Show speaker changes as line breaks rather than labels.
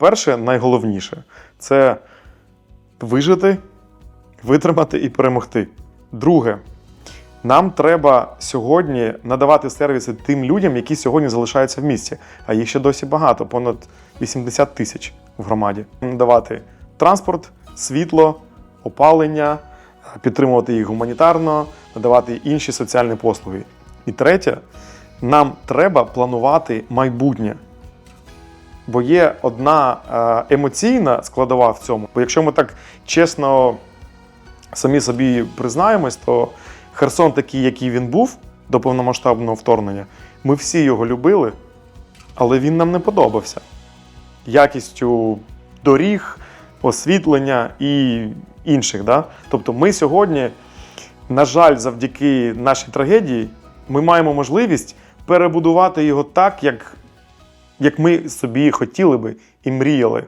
Перше, найголовніше це вижити, витримати і перемогти. Друге, нам треба сьогодні надавати сервіси тим людям, які сьогодні залишаються в місті, а їх ще досі багато, понад 80 тисяч в громаді. Надавати транспорт, світло, опалення, підтримувати їх гуманітарно, надавати інші соціальні послуги. І третє, нам треба планувати майбутнє. Бо є одна е, емоційна складова в цьому. Бо якщо ми так чесно самі собі признаємось, то Херсон такий, який він був до повномасштабного вторгнення, ми всі його любили, але він нам не подобався. Якістю доріг, освітлення і інших. Да? Тобто ми сьогодні, на жаль, завдяки нашій трагедії, ми маємо можливість перебудувати його так, як, як ми собі хотіли би і мріяли.